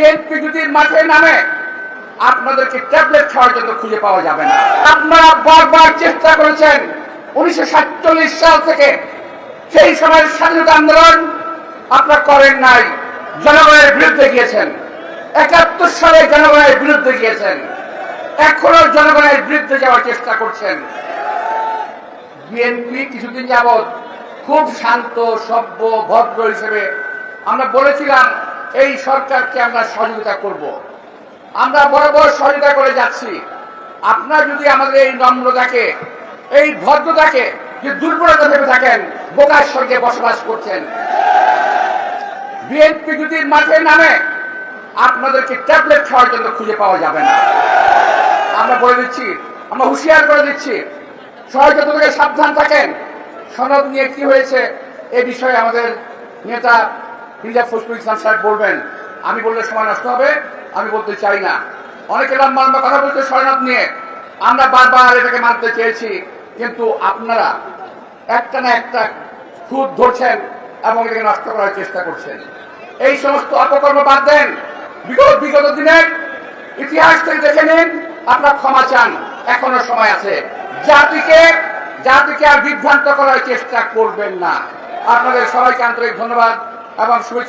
BNP যদি মাঠে নামে, আপনাদেরকে ট্যাবলেট খাওয়ার জন্য খুঁজে পাওয়া যাবে না। আপনারা বারবার চেষ্টা করেছেন, উনিশশো সাতচল্লিশ সাল থেকে সেই সময়ের স্বাধীনতা আন্দোলন আপনারা করেন নাই, জনগণের বিরুদ্ধে গিয়েছেন। একাত্তর সালে জনগণের বিরুদ্ধে গিয়েছেন। এখনও জনগণের বিরুদ্ধে যাওয়ার চেষ্টা করছেন। বিএনপি কিছুদিন যাবৎ খুব শান্ত, সভ্য, ভদ্র হিসেবে আমরা বলেছিলাম এই সরকারকে আমরা সহযোগিতা করব। আমরা বরাবর সহযোগিতা করে যাচ্ছি। আপনারা যদি আমাদের এই নম্রতাকে, এই ভদ্রতাকে যে দুর্বলতা ভেবে থাকেন বোকার সঙ্গে বসবাস করছেন। বিএনপি যদি মাঠে নামে, আপনাদেরকে ট্যাবলেট খাওয়ার জন্য খুঁজে পাওয়া যাবে না। আমরা বলে দিচ্ছি, আমরা হুঁশিয়ার করে দিচ্ছি, সহযোগিতা সাবধান থাকেন। সনদ নিয়ে কি হয়েছে, এ বিষয়ে আমাদের নেতা মির্জা ফখরুল ইসলাম সাহেব বলবেন, আমি বললে সময় নষ্ট হবে, আমি বলতে চাই না। অনেকে লম্বা লম্বা কথা বলতে সনদ নিয়ে। আমরা বারবার এটাকে মানতে চেয়েছি, কিন্তু আপনারা একটা না একটা খুদ ধরছেন এবং এটাকে নষ্ট করার চেষ্টা করছেন। এই সমস্ত অপকর্ম বাদ দেন। বিগত বিগত দিনের ইতিহাস থেকে দেখে নিন, আপনার ক্ষমা চান, এখনও সময় আছে। জাতিকে জাতিকে আর বিভ্রান্ত করার চেষ্টা করবেন না। আপনাদের সবাইকে আন্তরিক ধন্যবাদ। এবং শুভেচ্ছা